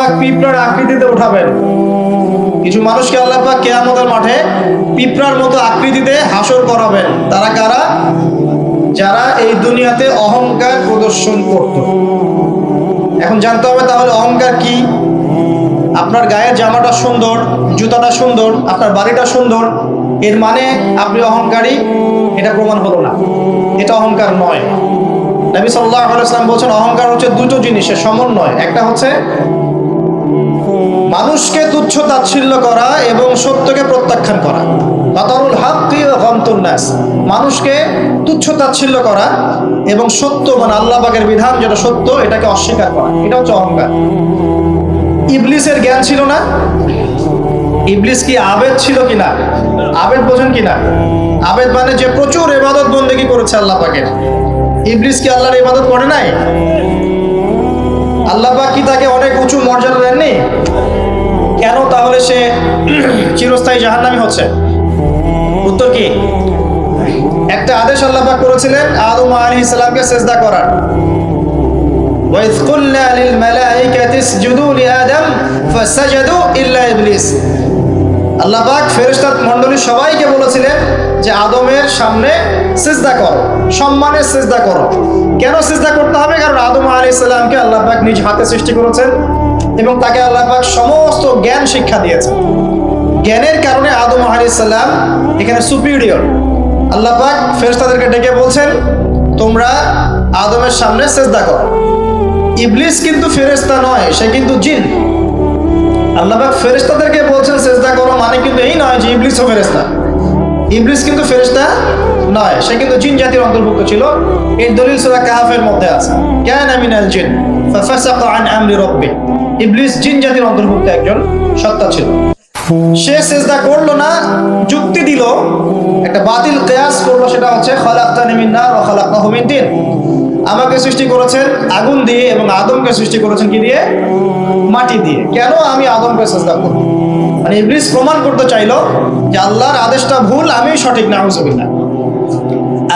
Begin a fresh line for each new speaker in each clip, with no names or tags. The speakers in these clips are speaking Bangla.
পিঁপড়ার আকৃতিতে উঠাবেন। কিছু মানুষকে কেয়ামতের মাঠে পিঁপড়ার মতো আকৃতিতে হাসর করাবেন। তারা কারা? যারা এই দুনিয়াতে অহংকার প্রদর্শন করত। এখন জানতে হবে তাহলে অহংকার কি? আপনার গায়ের জামাটা সুন্দর, জুতাটা সুন্দর, আপনার বাড়িটা সুন্দর, এর মানে আপনি অহংকারী? এটা প্রমাণ হলো না। এটা অহংকার নয়। নবী সাল্লাহ আলাইসলাম বলছেন, অহংকার হচ্ছে দুটো জিনিসের সমন্বয়। একটা হচ্ছে মানুষকে তুচ্ছ তাচ্ছিল্য করা এবং সত্যকে প্রত্যাখ্যান করা। বাতারুল হাক্কি ও মানুষকে তুচ্ছ তাচ্ছিল্য করা এবং সত্য মানে আল্লাহ পাকের বিধান যেটা সত্য, এটাকে অস্বীকার করা। এটা হচ্ছে অহংকার। ইবলিসের জ্ঞান ছিল না। ইবলিস কি আবেদ ছিল কিনা? আবেদ বোঝেন কিনা? আবেদ মানে যে প্রচুর এবাদত বন্দেগী করেছে আল্লাহ ইবলিস কি আল্লাহর ইবাদত করে নাই? আল্লাহ পাক কি তাকে অনেক উঁচু মর্যাদা দেননি? কেন তাহলে সে চিরস্থায়ী জাহান্নামী হচ্ছে উত্তর কি একটা আদেশ আল্লাহ পাক করেছিলেন আদম আলাইহিস সালামকে সেজদা করার وإذ قلنا للملائكة اسجدوا لآدم فسجدوا إلا إبليس আল্লাহ পাক ফেরেশতার মণ্ডলী সবাইকে বলেছিলেন যে আদমের সামনে সিজদা করো সম্মানের সিজদা করো কেন সিজদা করতে হবে কারণ আদম আলাইহিস সালামকে আল্লাহ পাক নিজ হাতে সৃষ্টি করেছেন এবং তাকে আল্লাহ পাক সমস্ত জ্ঞান শিক্ষা দিয়েছেন। জ্ঞানের কারণে আদম আলাইহিস সালাম এখানে সুপিরিয়র আল্লাহ পাক ফেরেশতাদেরকে ডেকে বলছেন, তোমরা আদমের সামনে সেজদা করো। ইবলিস কিন্তু ফেরেশতা নয়, সে কিন্তু জিন। আল্লাহ পাক ফেরেশতাদেরকে বলছেন, সেজদা করো মানে কিন্তু এই নয় যে ইবলিসও ফেরেশতা। ইবলিস কিন্তু ফেরেশতা নয়, সে কিন্তু জিন জাতির অন্তর্ভুক্ত ছিল। এই দলিল সূরা কাহাফের মধ্যে আছে। কানা মিনাল জিন, ফাফাসাকা আন আমরি রাব্বি ইবলিস জিন জাতির অন্তর্ভুক্ত একজন সত্তা ছিল। সে সেজদা করল না, যুক্তি দিল, একটা বাতিল কেয়াস করল, সেটা হচ্ছে, খালাক্তানি মিন নার ওয়া খালাকনাহু মিন তিন আমাকে সৃষ্টি করেছেন আগুন দিয়ে এবং আদমকে সৃষ্টি করেছেন কি দিয়ে? মাটি দিয়ে। কেন আমি আদমকে সেজদা করব? মানে ইবলিস প্রমাণ করতে চাইলো যে আল্লাহর আদেশটা ভুল আমি সঠিক না হুজুবিল্লাহ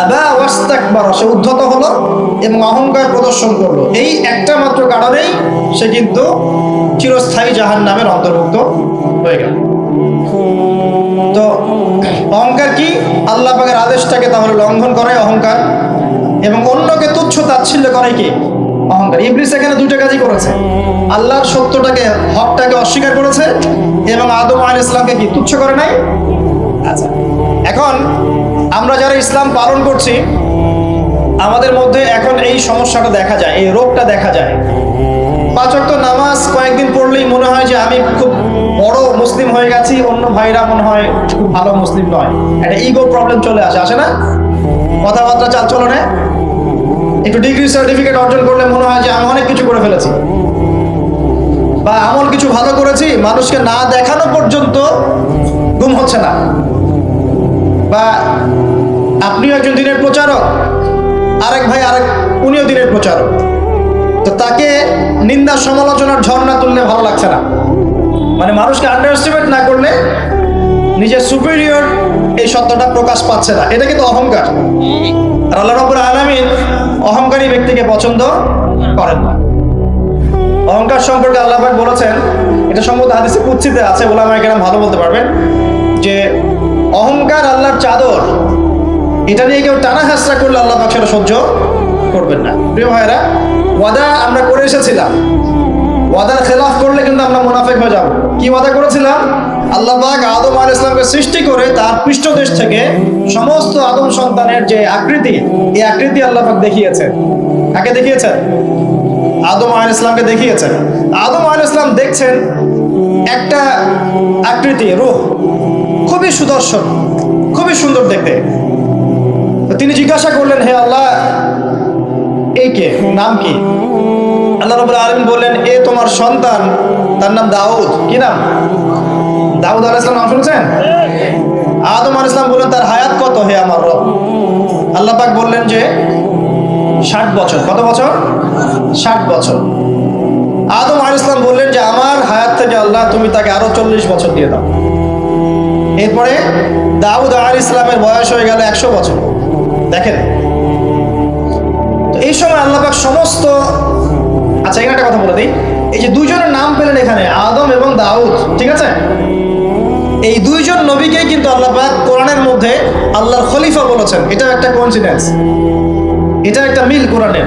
আবা ওয়াস্তাকবার, সে উদ্ধত হলো এবং অহংকার প্রদর্শন করল। এই একটা মাত্র কারণেই সে কিন্তু চিরস্থায়ী জাহান নামের অন্তর্ভুক্ত হয়ে গেল। তো অহংকার কি? আল্লাহ পাকের আদেশটাকে তাহলে লঙ্ঘন করে অহংকার। এবং অন্যকে তুচ্ছ তাচ্ছিল্য করে কি? অহংকার। ইবলিস এখানে দুটো কাজই করেছে। আল্লাহর সত্যটাকে, হকটাকে অস্বীকার করেছে এবং আদম আল ইসলামকে কি তুচ্ছ করে নাই? আচ্ছা। এখন আমরা যারা ইসলাম পালন করছি, আমাদের মধ্যে এখন এই সমস্যাটা দেখা যায়, এই রোগটা দেখা যায়। পাঁচ ওয়াক্ত নামাজ কয়েকদিন পড়লেই মনে হয় যে আমি খুব বড় মুসলিম হয়ে গেছি, অন্য ভাইরা মনে হয় খুব ভালো মুসলিম নয়। একটা ইগো প্রবলেম চলে আসে আসে না? কথাবার্তা চাল চলনে একটু ডিগ্রি সার্টিফিকেট অর্জন করলে মনে হয় যে আমি অনেক কিছু করে ফেলেছি। বা এমন কিছু ভালো করেছি, মানুষকে না দেখানো পর্যন্ত ঘুম হচ্ছে না। বা আপনিও একজন দিনের প্রচারক, আরেক ভাই, আরেক, উনিও দিনের প্রচারক। তো তাকে নিন্দা সমালোচনার ঝর্ণা তুললে ভালো লাগছে না। মানে মানুষকে আন্ডার এস্টিমেট না করলে নিজের সুপিরিয়র এই সত্যটা প্রকাশ পাচ্ছে না। এটা কিন্তু অহংকার। আর আল্লাহ রব্বুল আলামিন অহংকারী ব্যক্তিকে পছন্দ করেন না। অহংকার সম্পর্কে আল্লাহ বলেছেন, এটা সম্ভবত হাদিসে কুচ্ছিতে আছে আমার এখানে ভালো বলতে পারবেন, যে অহংকার আল্লাহর চাদর। এটা নিয়ে কেউ টানা হাসরা করলে আল্লাহ পাক সেটা সহ্য করবেন না। প্রিয় ভাইরা ওয়াদা আমরা করে এসেছিলাম। ওয়াদার খেলাফ করলে কিন্তু আমরা মুনাফেক হয়ে যাব। কি ওয়াদা করেছিলাম? আল্লাহ পাক আদম আল ইসলামকে সৃষ্টি করে তার পৃষ্ঠদেশ থেকে সমস্ত আদম সন্তানের যে আকৃতি, এই আকৃতি আল্লাহ পাক দেখিয়েছেন। কাকে দেখিয়েছেন? আদম আল ইসলামকে দেখিয়েছেন। আদম আল ইসলাম দেখছেন একটা আকৃতি, রূহ। খুবই সুদর্শন, খুবই সুন্দর দেখতে। তিনি জিজ্ঞাসা করলেন, হে আল্লাহ, এই কে? নাম কি? আল্লাহ রবুল্লা আলম বললেন, এ তোমার সন্তান, তার নাম দাউদ। কি নাম? দাউদ আল ইসলাম নাম শুনছেন? আদম আল ইসলাম বললেন, তার হায়াত কত হে আমার রব? আল্লাহ পাক বললেন যে, ষাট বছর। কত বছর? ষাট বছর। আদম আল ইসলাম বললেন যে, আমার হায়াত থেকে আল্লাহ, তুমি তাকে আরও চল্লিশ বছর দিয়ে দাও। এরপরে দাউদ আল ইসলামের বয়স হয়ে গেল একশো বছর। দেখেন। তো এই সময় আল্লাহ পাক সমস্ত আচ্ছা এখানে একটা কথা বলে দিই। এই যে দুইজনের নাম পেলেন এখানে, আদম এবং দাউদ, ঠিক আছে? এই দুইজন নবীকেই কিন্তু আল্লাহ পাক কোরআনের মধ্যে আল্লাহর খলিফা বলেছেন। এটা একটা কোইন্সিডেন্স এটা একটা মিল কোরআনের।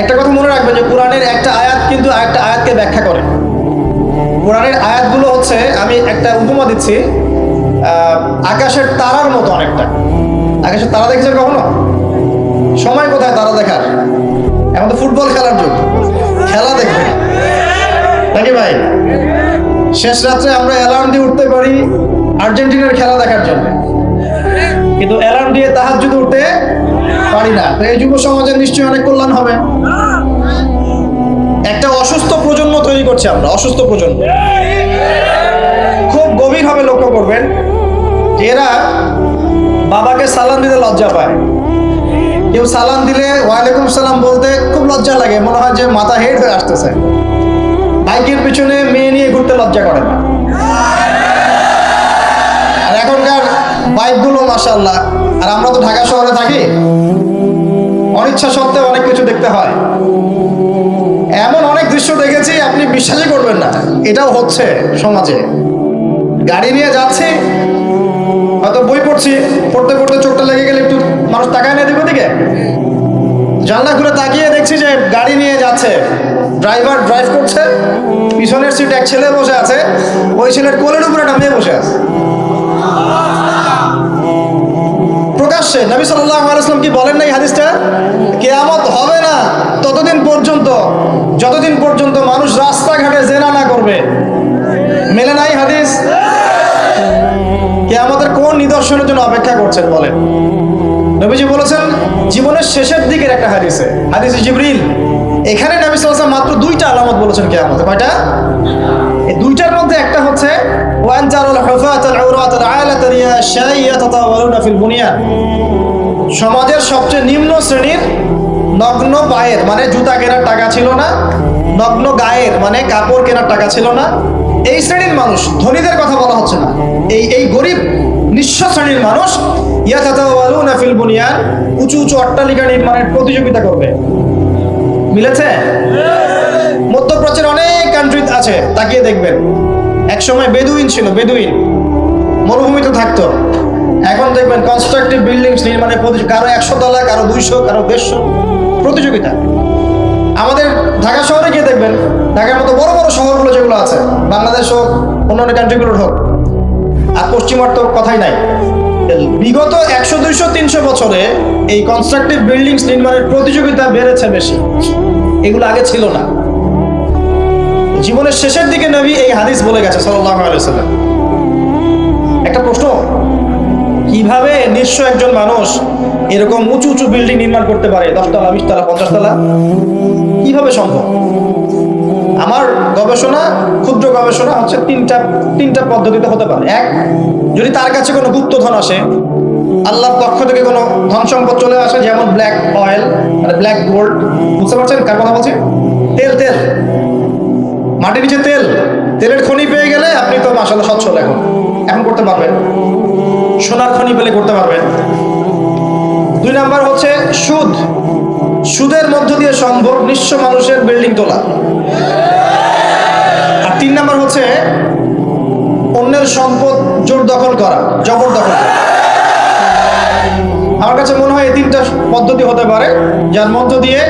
একটা কথা মনে রাখবেন যে কোরআনের একটা আয়াত কিন্তু একটা আয়াতকে ব্যাখ্যা করে। কোরআনের আয়াতগুলো হচ্ছে, আমি একটা উপমা দিচ্ছি। আকাশের তারার মতো অনেকটা। আকাশের তারা দেখেছেন কখনো? সময় কোথায় তারা দেখার? এখন তো ফুটবল খেলার যুগ। খেলা দেখবে। নাকি ভাই? শেষ রাত্রে আমরা অ্যালার্ম দিয়ে উঠতে পারি আর্জেন্টিনার খেলা দেখার জন্য। কিন্তু অ্যালার্ম দিয়ে তাহার যদি উঠতে পারি না। তো এই যুব সমাজের নিশ্চয়ই অনেক কল্যাণ হবে। একটা অসুস্থ প্রজন্ম তৈরি করছি আমরা, অসুস্থ প্রজন্ম। লক্ষ্য করবেন এরা বাবাকে সালাম দিতে লজ্জা পায়। কেউ সালাম দিলে ওয়ালাইকুম সালাম বলতে খুব লজ্জা লাগে, মনে হয় যে মাথা হেড হয়ে আসতেছে। বাইকের পিছনে মেয়ে নিয়ে ঘুরতে লজ্জা করে না। আর এখনকার বাইকগুলো মাসাল্লাহ আর আমরা তো ঢাকা শহরে থাকি, অনিচ্ছা সত্ত্বেও অনেক কিছু দেখতে হয়। এমন অনেক দৃশ্য দেখেছি, আপনি বিশ্বাসই করবেন না। এটাও হচ্ছে সমাজে। গাড়ি নিয়ে যাচ্ছি। হয়তো বই পড়ছি, পড়তে পড়তে চোখটা লেগে গেলে একটু মানুষ তাকায় না দিকে দিকে। জানলা খুলে তাকিয়ে দেখছি যে গাড়ি নিয়ে যাচ্ছে। ড্রাইভার ড্রাইভ করছে। পিছনের সিট এক ছেলে বসে আছে। ওই ছেলের কোলের উপরে একটা মেয়ে বসে আছে। প্রকাশ্যে নবী সাল্লাল্লাহু আলাইহি ওয়াসাল্লাম কি বলেন নাই হাদিসটা? কিয়ামত হবে না, ততদিন পর্যন্ত, যতদিন পর্যন্ত মানুষ রাস্তাঘাটে জেনা না করবে কোন নিদর্শনের জন্য অপেক্ষা করছেন বলেন। নবীজি বলেছেন, জীবনের শেষের দিকের একটা হাদিসে হাদিসে জিবরিল, এখানে নবী সাল্লাল্লাহু মাত্র দুইটা আলামত বলেছেন কিয়ামতে। কয়টা? এই দুইটার মধ্যে একটা হচ্ছে, ওয়ান তারুল হুফাত আল উরাত আল আলাত ফিল বুনিয়ান সমাজের সবচেয়ে নিম্ন শ্রেণির নগ্ন পায়ের মানে জুতা কেনার টাকা ছিল না, নগ্ন গায়ের মানে কাপড় কেনার টাকা ছিল না। এই শ্রেণির মানুষ, ধনীদের কথা বলা হচ্ছে না। এই এই গরিব নিঃস্ব শ্রেণির মানুষ ইয়াতাতাওয়ালুনা ফিল বুনিয়ান উঁচু উঁচু অট্টালিকা নির্মাণের প্রতিযোগিতা করবে। মিলেছে? মধ্যপ্রাচ্যের অনেক কান্ট্রি আছে, তাকিয়ে দেখবেন। এক সময় বেদুইন ছিল, বেদুইন। মরুভূমিতে থাকতো। এখন দেখবেন কনস্ট্রাকটিভ বিল্ডিংস নির্মাণে প্রতি- কারও একশো তলা কারও দুইশো, কারও দেড়শো প্রতিযোগিতা। আমাদের ঢাকা শহরে গিয়ে দেখবেন, ঢাকার মতো বড় বড় শহরগুলো যেগুলো আছে, বাংলাদেশ হোক, অন্যান্য কান্ট্রিগুলোর হোক আর পশ্চিমার তো কথাই নাই। বিগত একশো, দুইশো, তিনশো বছরে এই কনস্ট্রাকটিভ বিল্ডিংস নির্মাণের প্রতিযোগিতা বেড়েছে বেশি। এগুলো আগে ছিল না। জীবনের শেষের দিকে নবী এই হাদিস বলে গেছে সাল্লাম একটা প্রশ্ন, কীভাবে নিঃস্ব একজন মানুষ এরকম উঁচু উঁচু বিল্ডিং নির্মাণ করতে পারে? দশতলা, বিশতলা, পঞ্চাশতলা? কীভাবে সম্ভব? আমার গবেষণা, ক্ষুদ্র গবেষণা হচ্ছে তিনটা তিনটা পদ্ধতিতে হতে পারে। এক, যদি তার কাছে কোনো গুপ্ত গুপ্তধন আসে, আল্লাহর পক্ষ থেকে কোনো ধন সম্পদ চলে আসে, যেমন ব্ল্যাক অয়েল মানে ব্ল্যাক গোল্ড বুঝতে পারছেন কার কথা বলছি? তেল তেল। মাটির নিচে তেল। তেলের খনি পেয়ে গেলে আপনি তো মাসাল্লাহ সচ্ছল এখন। এখন করতে পারবেন। সোনার খনি পেলে করতে পারবেন। দুই নাম্বার হচ্ছে সুদ। সুদের মধ্য দিয়ে সম্ভব নিঃস্ব মানুষের বিল্ডিং তোলা। তিন নাম্বার হচ্ছে অন্যের সম্পদ জোর দখল করা জবরদখল করা। আমার কাছে মনে হয় এই তিনটা পদ্ধতি হতে পারে, যার মধ্য দিয়ে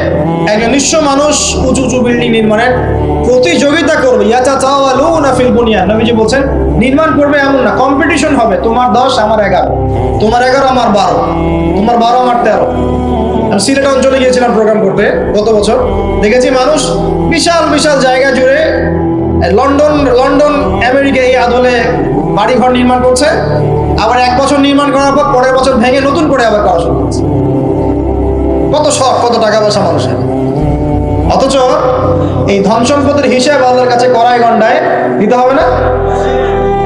একজন নিঃস্ব মানুষ উঁচু উঁচু বিল্ডিং নির্মাণের প্রতিযোগিতা করবে। ইয়াচা চাওয়ালু না ফিল বুনিয়া নবীজি বলছেন, নির্মাণ করবে এমন না কম্পিটিশন হবে, তোমার দশ, আমার এগারো। তোমার এগারো, আমার বারো। তোমার বারো, আমার তেরো। আমি সিলেট অঞ্চলে গিয়েছিলাম প্রোগ্রাম করতে গত বছর। দেখেছি মানুষ বিশাল বিশাল জায়গা জুড়ে লন্ডন লন্ডন আমেরিকা এই আদলে বাড়িঘর নির্মাণ করছে। আবার এক বছর নির্মাণ করার পর পরের বছর ভেঙে নতুন করে আবার করা শুরু করছে। কত শখ, কত টাকা পয়সা মানুষের। অথচ এই ধন সম্পদের হিসাব আল্লাহর কাছে করাই গন্ডায় দিতে হবে না।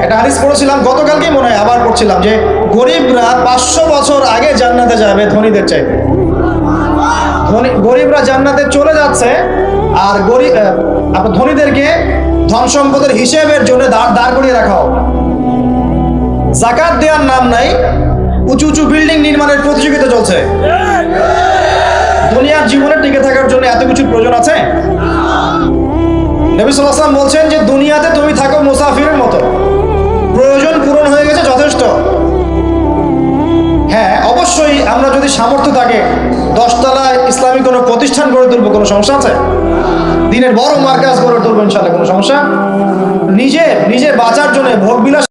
একটা হাদিস পড়েছিলাম, গতকালকেই মনে হয় আবার পড়ছিলাম যে গরিবরা পাঁচশো বছর আগে জান্নাতে যাবে ধনীদের চাইতে। ধনী, গরিবরা জান্নাতে চলে যাচ্ছে আর গরিব আপনার ধনীদেরকে ধন সম্পদের হিসেবের জন্য দাঁড় দাঁড় করিয়ে রাখা হবে জাকাত দেওয়ার নাম নাই, উঁচু উঁচু বিল্ডিং নির্মাণের প্রতিযোগিতা চলছে। দুনিয়ার জীবনে টিকে থাকার জন্য এত কিছু প্রয়োজন আছে? নবী আলাইহি বলছেন যে, দুনিয়াতে তুমি থাকো মুসাফিরের মতো। প্রয়োজন পূরণ হয়ে গেছে যথেষ্ট। হ্যাঁ অবশ্যই আমরা যদি সামর্থ্য থাকে, দশতলায় ইসলামী কোনো প্রতিষ্ঠান গড়ে তুলবো, কোনো সমস্যা আছে? দিনের বড় মার্কাজ গড়ে তুলবো ইনশাল্লাহ কোনো সমস্যা? নিজে নিজে বাঁচার জন্য ভোগ বিলাস